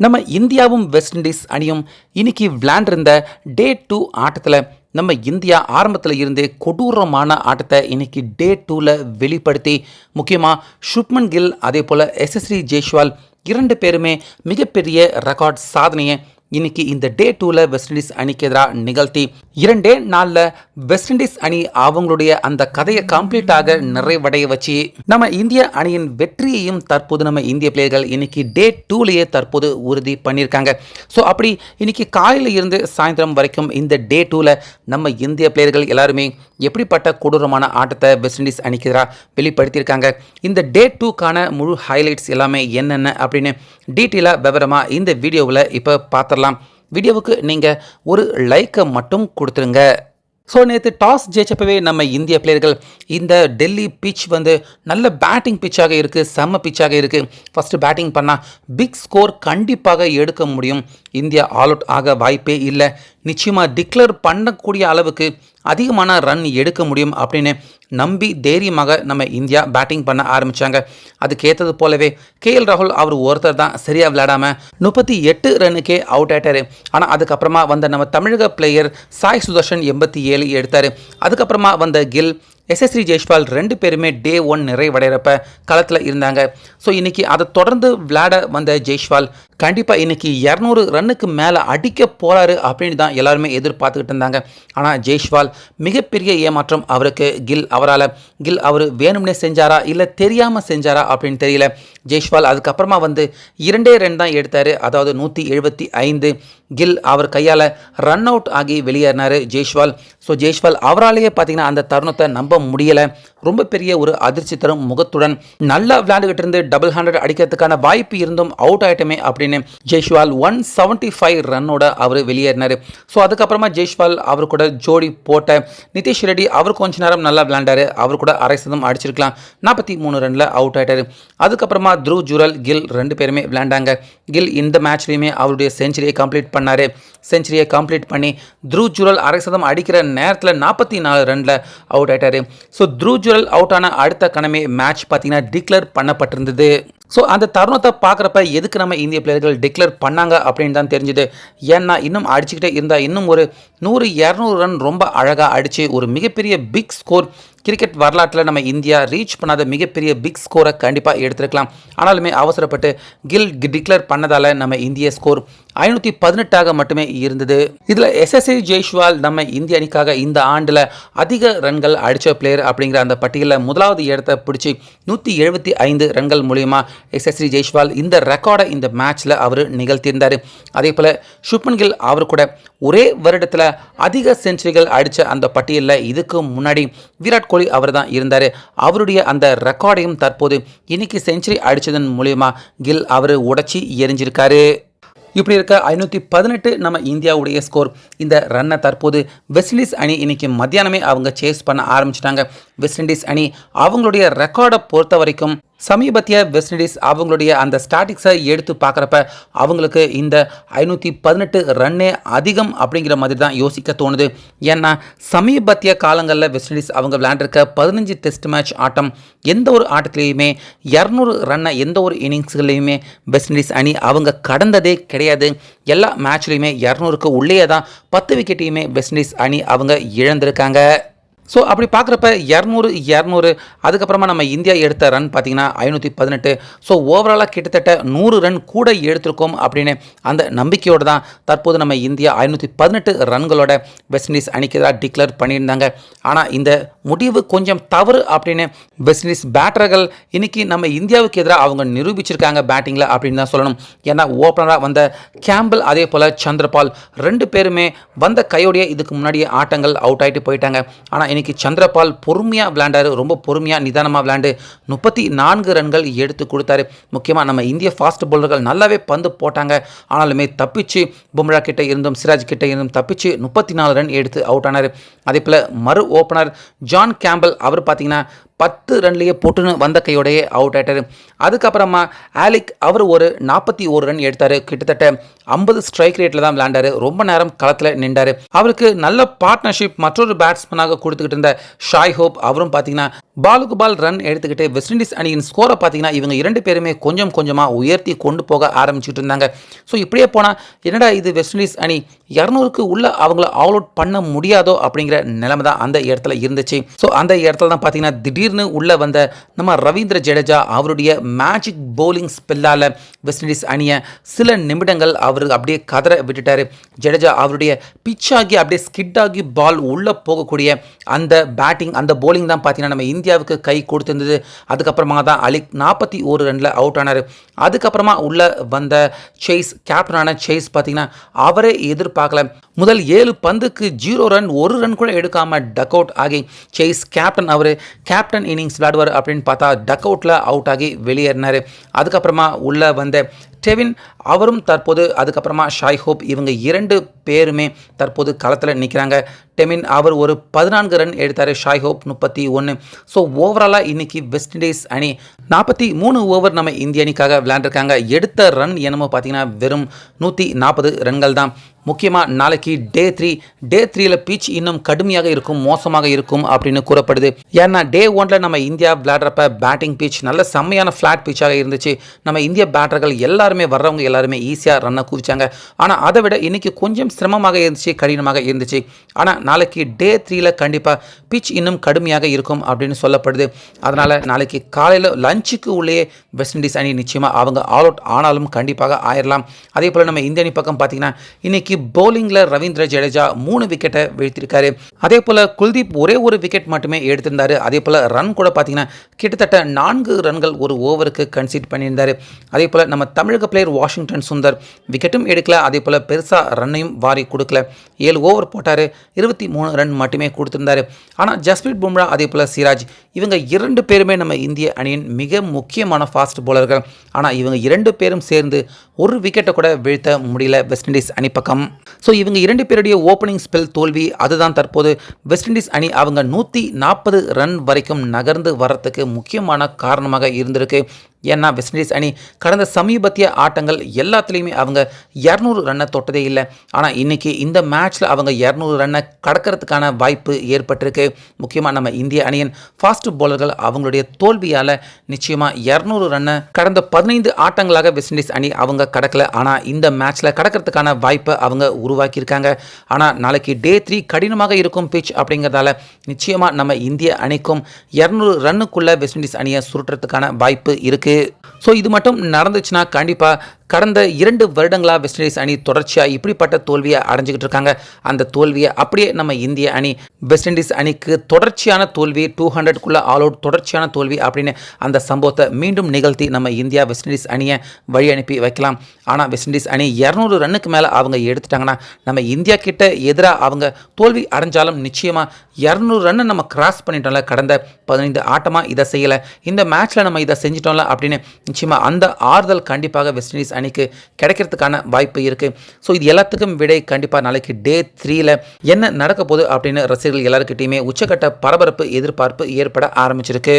நம்ம இந்தியாவும் west Indies அணியும் இன்னைக்கு விளையாண்டிருந்த டே டூ ஆட்டத்தில் நம்ம இந்தியா ஆரம்பத்தில் இருந்தே கொடூரமான ஆட்டத்தை இன்னைக்கு டே டூவில் வெளிப்படுத்தி முக்கியமாக ஷுப்மன் கில் அதே போல் எஸ்எஸ்ரி ஜெய்ஷ்வால் இரண்டு பேருமே மிகப்பெரிய ரெக்கார்ட் சாதனையை இன்னைக்கு இந்த டே டூவில் வெஸ்ட் இண்டீஸ் அணிக்கு எதிராக நிகழ்த்தி இரண்டே நாளில் வெஸ்ட் இண்டீஸ் அணி அவங்களுடைய அந்த கதையை கம்ப்ளீட்டாக நிறைவடைய வச்சு நம்ம இந்திய அணியின் வெற்றியையும் தற்போது நம்ம இந்திய பிளேயர்கள் இன்னைக்கு டே டூலேயே தற்போது உறுதி பண்ணியிருக்காங்க. ஸோ அப்படி இன்னைக்கு காலையில் இருந்து சாயந்தரம் வரைக்கும் இந்த டே டூவில் நம்ம இந்திய பிளேயர்கள் எல்லாருமே எப்படிப்பட்ட கொடூரமான ஆட்டத்தை வெஸ்ட் இண்டீஸ் அணிக்கு எதிராக வெளிப்படுத்தியிருக்காங்க? இந்த டே டூக்கான முழு ஹைலைட்ஸ் எல்லாமே என்னென்ன அப்படின்னு டீட்டெயிலாக விவரமாக இந்த வீடியோவில் இப்போ பார்த்துடலாம். வீடியோவுக்கு நீங்கள் ஒரு லைக்கை மட்டும் கொடுத்துருங்க. ஸோ நேற்று டாஸ் ஜெயிச்சப்பவே நம்ம இந்திய பிளேயர்கள் இந்த டெல்லி பிச் வந்து நல்ல பேட்டிங் பிச்சாக இருக்குது செம்ம பிச்சாக இருக்குது ஃபஸ்ட்டு பேட்டிங் பண்ணால் பிக் ஸ்கோர் கண்டிப்பாக எடுக்க முடியும். இந்தியா ஆல் அவுட் ஆக வாய்ப்பே இல்லை. நிச்சயமாக டிக்ளேர் பண்ணக்கூடிய அளவுக்கு அதிகமான ரன் எடுக்க முடியும் அப்படின்னு நம்பி தைரியமாக நம்ம இந்தியா பேட்டிங் பண்ண ஆரம்பித்தாங்க அதுக்கேற்றது போலவே போலவே கேஎல் ராகுல் அவர் ஒருத்தர் தான் சரியாக விளையாடாமல் முப்பத்தி எட்டு ரன்னுக்கே அவுட் ஆகிட்டார் ஆனால் அதுக்கப்புறமா வந்த நம்ம தமிழக பிளேயர் சாய் சுதர்ஷன் எண்பத்தி ஏழு எடுத்தார். அதுக்கப்புறமா வந்த கில் எஸ்எஸ்ரி ஜெய்ஷ்வால் ரெண்டு பேருமே டே ஒன் நிறைவடைகிறப்ப களத்தில் இருந்தாங்க. ஸோ இன்றைக்கி அதை தொடர்ந்து விளையாட வந்த ஜெய்ஷ்வால் கண்டிப்பாக இன்றைக்கி இரநூறு ரன்னுக்கு மேலே அடிக்க போகிறாரு அப்படின்னு தான் எல்லாருமே எதிர்பார்த்துக்கிட்டு இருந்தாங்க. ஆனால் ஜெய்ஷ்வால் மிகப்பெரிய ஏமாற்றம் அவருக்கு. கில் அவரால் கில் அவர் வேணும்னே செஞ்சாரா? இல்லை தெரியாமல் செஞ்சாரா அப்படின்னு தெரியல. ஜெய்ஷ்வால் அதுக்கப்புறமா வந்து இரண்டே ரன் தான் எடுத்தார். அதாவது நூற்றி எழுபத்தி ஐந்து. கில் அவர் கையால் ரன் அவுட் ஆகி வெளியேறினார் ஜெய்ஷ்வால். ஸோ ஜெய்ஷ்வால் அவராலேயே பார்த்தீங்கன்னா அந்த தருணத்தை நம்ப முடியலை. ரொம்ப பெரிய ஒரு அதிர்ச்சி தரும் முகத்துடன் நல்லா விளையாண்டுகிட்டு இருந்து டபுள் ஹண்ட்ரட் அடிக்கிறதுக்கான வாய்ப்பு இருந்தும் அவுட் ஆயிட்டமே அப்படின்னு ஜெய்ஷ்வால் ஒன் செவன்ட்டி ஃபைவ் ரன்னோட அவர் வெளியேறினார். ஸோ அதுக்கப்புறமா ஜெய்ஷ்வால் அவர் கூட ஜோடி போட்ட நிதிஷ் ரெட்டி அவர் கொஞ்ச நேரம் நல்லா விளையாண்டார். அவர் கூட அரை சதம் அடிச்சிருக்கலாம். நாற்பத்தி மூணு ரனில் அவுட் ஆயிட்டார். அதுக்கப்புறமா த்ரூ ஜுரல் கில் ரெண்டு பேருமே விளையாண்டாங்க. கில் இந்த மேட்ச்லேயுமே அவருடைய செஞ்சுரியை கம்ப்ளீட் பண்ணார். செஞ்சுரியை கம்ப்ளீட் பண்ணி த்ரூ ஜுரல் அரை சதம் அடிக்கிற நேரத்தில் நாற்பத்தி நாலு ரனில் அவுட் ஆகிட்டார் ஸோ த்ரூ ஜுரல் அவுட் ஆன அடுத்த கணமே மேட்ச் பார்த்தீங்கன்னா டிக்ளேர் பண்ணப்பட்டிருந்தது. ஸோ அந்த தருணத்தை பார்க்குறப்ப எதுக்கு நம்ம இந்திய பிளேயர்கள் டிக்ளேர் பண்ணாங்க அப்படின்னு தான் தெரிஞ்சுது. ஏன்னா இன்னும் அடிச்சுக்கிட்டே இருந்தால் இன்னும் ஒரு நூறு இரநூறு ரன் ரொம்ப அழகாக அடித்து ஒரு மிகப்பெரிய பிக் ஸ்கோர் கிரிக்கெட் வரலாற்றில் நம்ம இந்தியா ரீச் பண்ணாத மிகப்பெரிய பிக் ஸ்கோரை கண்டிப்பாக எடுத்திருக்கலாம். ஆனாலுமே அவசரப்பட்டு கில் டிக்ளேர் பண்ணதால் நம்ம இந்திய ஸ்கோர் ஐநூற்றி பதினெட்டாக மட்டுமே இருந்தது. இதில் எஸ்எஸ்ஐ ஜெய்ஷ்வால் நம்ம இந்திய அணிக்காக இந்த ஆண்டில் அதிக ரன்கள் அடித்த பிளேயர் அப்படிங்கிற அந்த பட்டியலில் முதலாவது இடத்தை பிடிச்சி நூற்றி எழுபத்தி ஐந்து ரன்கள் மூலியமா எஸ்எஸ்ரி ஜெய்ஷ்வால் இந்த ரெக்கார்டை இந்த மேட்ச்சில் அவர் நிகழ்த்தியிருந்தார். அதே போல் சுப்மன் கில் அவர் கூட ஒரே வருடத்தில் அதிக செஞ்சுரிகள் அடித்த அந்த பட்டியலில் இதுக்கு முன்னாடி விராட் கோலி அவர் தான் இருந்தார். அவருடைய அந்த ரெக்கார்டையும் தற்போது இன்னைக்கு செஞ்சுரி அடித்ததன் மூலியமா கில் அவர் உடைச்சி எரிஞ்சிருக்காரு. இப்படி இருக்க ஐநூற்றி பதினெட்டு நம்ம இந்தியாவுடைய ஸ்கோர் இந்த ரன்னை தற்போது வெஸ்ட் இண்டீஸ் அணி இன்னைக்கு மத்தியானமே அவங்க சேஸ் பண்ண ஆரம்பிச்சிட்டாங்க. வெஸ்ட் இண்டீஸ் அணி அவங்களுடைய ரெக்கார்டை பொறுத்த வரைக்கும் சமீபத்திய வெஸ்ட் இண்டீஸ் அவங்களுடைய அந்த ஸ்டாட்டிக்ஸை எடுத்து பார்க்குறப்ப அவங்களுக்கு இந்த ஐநூற்றி பதினெட்டு ரன்னே அதிகம் அப்படிங்கிற மாதிரி தான் யோசிக்க தோணுது. ஏன்னா சமீபத்திய காலங்களில் வெஸ்ட் இண்டீஸ் அவங்க விளையாண்டுருக்க பதினஞ்சு டெஸ்ட் மேட்ச் ஆட்டம் எந்த ஒரு ஆட்டத்துலேயுமே இரநூறு ரன்னை எந்த ஒரு இன்னிங்ஸ்கள்லையுமே வெஸ்ட் இண்டீஸ் அணி அவங்க கடந்ததே கிடையாது. எல்லா மேட்ச்லேயுமே இரநூறுக்கு உள்ளே தான் பத்து விக்கெட்டையுமே வெஸ்ட் இண்டீஸ் அணி அவங்க இழந்திருக்காங்க. ஸோ அப்படி பார்க்குறப்ப இரநூறு இரநூறு அதுக்கப்புறமா நம்ம இந்தியா எடுத்த ரன் பார்த்தீங்கன்னா ஐநூற்றி பதினெட்டு. ஸோ ஓவராலாக கிட்டத்தட்ட நூறு ரன் கூட எடுத்திருக்கோம் அப்படின்னு அந்த நம்பிக்கையோடு தான் தற்போது நம்ம இந்தியா ஐநூற்றி பதினெட்டு ரன்களோட வெஸ்ட் இண்டீஸ் அணிக்கு எதிராக டிக்ளேர் பண்ணியிருந்தாங்க. ஆனால் இந்த முடிவு கொஞ்சம் தவறு அப்படின்னு வெஸ்ட் இண்டீஸ் பேட்டர்கள் இன்றைக்கி நம்ம இந்தியாவுக்கு எதிராக அவங்க நிரூபிச்சிருக்காங்க பேட்டிங்கில் அப்படின்னு தான் சொல்லணும். ஏன்னா ஓப்பனராக வந்த கேம்பிள் அதே போல் சந்திரபால் ரெண்டு பேருமே வந்த கையோடைய இதுக்கு முன்னாடியே ஆட்டங்கள் அவுட் ஆகிட்டு போயிட்டாங்க. ஆனால் இன்றைக்கி சந்திரபால் பொறுமையாக விளையாண்டார். ரொம்ப பொறுமையாக நிதானமாக விளையாண்டு முப்பத்தி நான்கு ரன்கள் எடுத்து கொடுத்தாரு. முக்கியமாக நம்ம இந்திய ஃபாஸ்ட் பவுலர்கள் நல்லாவே பந்து போட்டாங்க. ஆனாலுமே தப்பிச்சு பும்ரா கிட்டே இருந்தும் சிராஜ் கிட்டே இருந்தும் தப்பிச்சு முப்பத்தி நாலு ரன் எடுத்து அவுட் ஆனார். அதே போல் மறு ஓப்பனர் ஜான் கேம்பல் அவர் பார்த்தீங்கன்னா பத்து ரன்லேயே போட்டுன்னு வந்த கையோடையே அவுட் ஆயிட்டாரு. அதுக்கப்புறமா ஆலிக் அவர் ஒரு நாற்பத்தி ஒரு ரன் எடுத்தார். கிட்டத்தட்ட ஐம்பது ஸ்ட்ரைக் ரேட்டில் தான் விளையாண்டாரு. ரொம்ப நேரம் களத்தில் நின்றாரு. அவருக்கு நல்ல பார்ட்னர்ஷிப் மற்றொரு பேட்ஸ்மேனாக கொடுத்துக்கிட்டு இருந்த ஷாய் ஹோப் அவரும் பார்த்தீங்கன்னா பாலுக்கு பால் ரன் எடுத்துக்கிட்டு வெஸ்ட் இண்டீஸ் அணியின் ஸ்கோரை பார்த்தீங்கன்னா இவங்க இரண்டு பேருமே கொஞ்சம் கொஞ்சமாக உயர்த்தி கொண்டு போக ஆரம்பிச்சுட்டு இருந்தாங்க. ஸோ இப்படியே போனால் என்னடா இது வெஸ்ட் இண்டீஸ் அணி? இரநூறுக்கு உள்ள அவங்கள ஆல் அவுட் பண்ண முடியாதோ அப்படிங்கிற நிலைமை தான் அந்த இடத்துல இருந்துச்சு. ஸோ அந்த இடத்துல தான் பார்த்தீங்கன்னா திடீர் திடீர்னு உள்ளே வந்த நம்ம ரவீந்திர ஜடேஜா அவருடைய மேஜிக் போலிங் ஸ்பெல்லால் வெஸ்ட் இண்டீஸ் அணியை சில நிமிடங்கள் அவர் அப்படியே கதற விட்டுட்டாரு. ஜடேஜா அவருடைய பிச்சாகி ஆகி அப்படியே ஸ்கிட்டாகி பால் உள்ளே போகக்கூடிய அந்த பேட்டிங் அந்த போலிங் தான் பார்த்தீங்கன்னா நம்ம இந்தியாவுக்கு கை கொடுத்திருந்தது. அதுக்கப்புறமா தான் அலிக் நாற்பத்தி ஒரு ரனில் அவுட் ஆனார். அதுக்கப்புறமா உள்ள வந்த சேஸ் கேப்டனான சேஸ் பார்த்தீங்கன்னா அவரே எதிர்பார்க்கல. முதல் ஏழு பந்துக்கு ஜீரோ ரன் ஒரு ரன் கூட எடுக்காம டக் அவுட் ஆகி சேஸ் கேப்டன் அவர் கேப்டன் இன்னிங்ஸ் விளாடுவார் அப்படின்னு பார்த்தா டக் அவுட்டில் அவுட் ஆகி வெளியேறினார். அதுக்கப்புறமா உள்ளே வந்த டெவின் அவரும் தற்போது அதுக்கப்புறமா ஷாய் ஹோப் இவங்க இரண்டு பேருமே தற்போது களத்தில் நிற்கிறாங்க டெமின் அவர் ஒரு பதினான்கு ரன் எடுத்தார். ஷாய் ஹோப் முப்பத்தி ஒன்று ஸோ ஓவராலாக இன்னைக்கு வெஸ்ட் இண்டீஸ் அணி நாற்பத்தி மூணு ஓவர் நம்ம இந்திய அணிக்காக விளையாண்டுருக்காங்க. எடுத்த ரன் என்னமோ பார்த்தீங்கன்னா வெறும் நூற்றி நாற்பது ரன்கள் தான். முக்கியமாக நாளைக்கு டே த்ரீ டே த்ரீல பீச் இன்னும் கடுமையாக இருக்கும் மோசமாக இருக்கும் அப்படின்னு கூறப்படுது. ஏன்னா டே ஒன்ல நம்ம இந்தியா விளையாடுறப்ப பேட்டிங் பீச் நல்ல செம்மையான ஃப்ளாட் பீச்சாக இருந்துச்சு. நம்ம இந்திய பேட்டர்கள் எல்லாருமே வர்றவங்க எல்லாருமே ஈஸியாக ரன்னை குவிச்சாங்க. ஆனால் அதை விட இன்னைக்கு கொஞ்சம் சிரமமாக இருந்துச்சு கடினமாக இருந்துச்சு. ஆனால் நாளைக்கு டே த்ரீல கண்டிப்பாக பிச் இன்னும் கடுமையாக இருக்கும் அப்படின்னு சொல்லப்படுது. அதனால் நாளைக்கு காலையில் லஞ்சுக்கு உள்ளே வெஸ்ட் இண்டீஸ் அணி நிச்சயமாக அவங்க ஆல் அவுட் ஆனாலும் கண்டிப்பாக ஆயிடலாம் அதே போல் நம்ம இந்திய அணி பக்கம் பார்த்தீங்கன்னா இன்னைக்கு பவுலிங்கில் ரவீந்திர ஜடேஜா மூணு விக்கெட்டை வீழ்த்திருக்காரு அதே போல் குல்தீப் ஒரே ஒரு விக்கெட் மட்டுமே எடுத்திருந்தாரு. அதே போல் ரன் கூட பார்த்தீங்கன்னா கிட்டத்தட்ட நான்கு ரன்கள் ஒரு ஓவருக்கு கன்சீட் பண்ணியிருந்தார். அதே போல் நம்ம தமிழக பிளேயர் வாஷிங்டன் சுந்தர் விக்கெட்டும் எடுக்கல. அதே போல் பெருசாக ரன்னையும் வாரி கொடுக்கல. ஏழு ஓவர் போட்டார். இருபத்தி மூணு ரன் மட்டுமே கொடுத்திருந்தாரு. ஆனால் ஜஸ்பிரீத் பும்ரா அதே போல் சிராஜ் இவங்க இரண்டு பேருமே நம்ம இந்திய அணியின் மிக முக்கியமான ஃபாஸ்ட் பவுலர்கள் ஆனால் இவங்க இரண்டு பேரும் சேர்ந்து ஒரு விக்கெட்டை கூட வீழ்த்த முடியல. வெஸ்ட் இண்டீஸ் அணி பக்கம். ஸோ இவங்க இரண்டு பேருடைய ஓப்பனிங் ஸ்பெல் தோல்வி அதுதான் தற்போது வெஸ்ட் இண்டீஸ் அணி அவங்க நூற்றி நாற்பது ரன் வரைக்கும் நகர்ந்து வர்றதுக்கு முக்கியமான காரணமாக இருந்திருக்கு. ஏன்னா வெஸ்ட் இண்டீஸ் அணி கடந்த சமீபத்திய ஆட்டங்கள் எல்லாத்துலேயுமே அவங்க இரநூறு ரன்னை தொட்டதே இல்லை. ஆனால் இன்றைக்கி இந்த மேட்ச்சில் அவங்க இரநூறு ரன்னை கடக்கிறதுக்கான வாய்ப்பு ஏற்பட்டிருக்கு. முக்கியமாக நம்ம இந்திய அணியின் ஃபாஸ்ட் பவுலர்கள் அவங்களுடைய தோல்வியால் நிச்சயமாக இரநூறு ரன்னை கடந்த பதினைந்து ஆட்டங்களாக வெஸ்ட் இண்டீஸ் அணி அவங்க கடக்கல. ஆனால் இந்த மேட்ச்சில் கடக்கிறதுக்கான வாய்ப்பை அவங்க உருவாக்கியிருக்காங்க. ஆனால் நாளைக்கு டே த்ரீ கடினமாக இருக்கும் பிச் அப்படிங்கிறதால நிச்சயமாக நம்ம இந்திய அணிக்கும் இரநூறு ரன்னுக்குள்ளே வெஸ்ட் இண்டீஸ் அணியை சுருட்டுறதுக்கான வாய்ப்பு இருக்குது ஸோ இது மட்டும் நடந்துச்சுன்னா கண்டிப்பாக கடந்த இரண்டு வருடங்களாக வெஸ்ட் இண்டீஸ் அணி தொடர்ச்சியாக இப்படிப்பட்ட தோல்வியை அடைஞ்சிக்கிட்டு இருக்காங்க. அந்த தோல்வியை அப்படியே நம்ம இந்திய அணி வெஸ்ட் இண்டீஸ் அணிக்கு தொடர்ச்சியான தோல்வி டூ ஹண்ட்ரட்குள்ளே ஆல் அவுட் தொடர்ச்சியான தோல்வி அப்படின்னு அந்த சம்பவத்தை மீண்டும் நிகழ்த்தி நம்ம இந்தியா வெஸ்ட் இண்டீஸ் அணியை வழி அனுப்பி வைக்கலாம். ஆனால் வெஸ்ட் இண்டீஸ் அணி இரநூறு ரன்னுக்கு மேலே அவங்க எடுத்துட்டாங்கன்னா நம்ம இந்தியா கிட்ட எதிராக அவங்க தோல்வி அடைஞ்சாலும் நிச்சயமாக இரநூறு ரன்னை நம்ம கிராஸ் பண்ணிட்டோம்ல கடந்த பதினைந்து ஆட்டமாக இதை செய்யலை. இந்த மேட்ச்சில் நம்ம இதை செஞ்சிட்டோம்ல அப்படின்னு நிச்சயமாக அந்த ஆறுதல் கண்டிப்பாக வெஸ்ட் இண்டீஸ் அணிக்கு கிடைக்கிறதுக்கான வாய்ப்பு இருக்குது ஸோ இது எல்லாத்துக்கும் விடை கண்டிப்பாக நாளைக்கு டே த்ரீல என்ன நடக்க போகுது அப்படின்னு ரசிகர்கள் எல்லாருக்கிட்டையுமே உச்சக்கட்ட பரபரப்பு எதிர்பார்ப்பு ஏற்பட ஆரம்பிச்சிருக்கு.